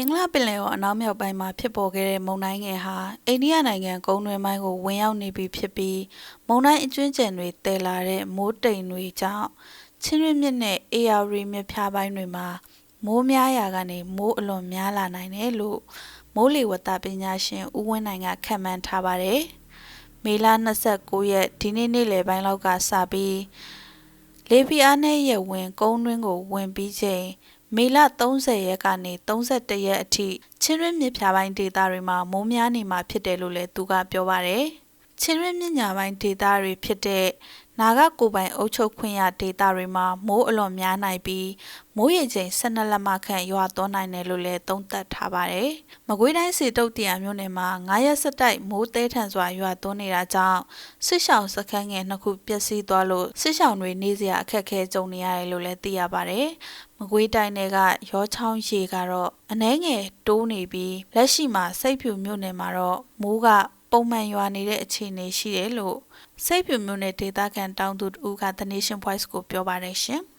င်္ဂလားပင်လယ်ော်အနောက်မြောက်ပိုင်းမှာဖြစ်ပေါ်ခဲ့တဲ့မုန်တိုင်းငယ်ဟာအိန္ဒိယနိုင်ငံကုန်းတွင်းပိုင်းကိုဝင်ရောက်နေပြီဖြစ်ပြီးမုန်တိုင်းအကျွင်းကျန်တွေတည်လာတဲ့မိုးတိမ်တွေကြောင့်ချင်းရင်းမြစ်နဲ့အေယာရီမြစ်ဖျားပိုင်းတွေမှာမိုးများရာကနေမိုးအလွန်များလာနိုင်တယ်လို့မိုးလေဝသပညာရှင်ဦးဝင်းနိုင်ကခန့်မှန်းထားပါတယ်။မေလ29ရက်ဒီနေ့နေ့လယ်ပိုင်းလောက်ကစပြီးလေပြင်းအားနဲ့ရဝင်ကုန်းတွင်းကိုဝင်ပြီးချိန် မေလ30ရက်ကနေ31ရက်အထိချင်းရင်းမြစ်ဖြာပိုင်းဒေသတွေမှာမိုးများနေမှာဖြစ်တယ်လို့လည်းသူကပြောပါတယ်။ချင်းရင်းမြစ်ညာပိုင်းဒေသတွေဖြစ်တဲ့နာဂကိုပိုင်အုပ်ချုပ်ခွင့်ရဒေသတွေမှာမိုးအလွန်များနိုင်ပြီးမိုးရေချိန်12လက်မခန့်ရွာသွန်းနိုင်တယ်လို့လည်းသုံးသပ်ထားပါတယ်။မကွေးတိုင်းစီတုတ်တရမြို့နယ်မှာ9ရက်ဆက်တိုက်မိုးသေးထန်စွာရွာသွန်းနေတာကြောင့်စစ်ရှောင်းစခန်းငယ်နှစ်ခုပျက်စီးသွားလို့စစ်ရှောင်းတွေနေစရာအခက်အခဲကြုံနေရတယ်လို့လည်းသိရပါတယ်။ မကွေးတိုင်းတွေကရောချောင်းရေကတော့အနှဲငယ်တိုးနေပြီးလက်ရှိမှာစိတ်ဖြူမြို့နယ်မှာတော့မိုးကပုံမှန်ရွာနေတဲ့အခြေအနေရှိတယ်လို့စိတ်ဖြူမြို့နယ်ဒေသခံတောင်သူတူက The Nation Voice ကိုပြောပါတယ်ရှင်။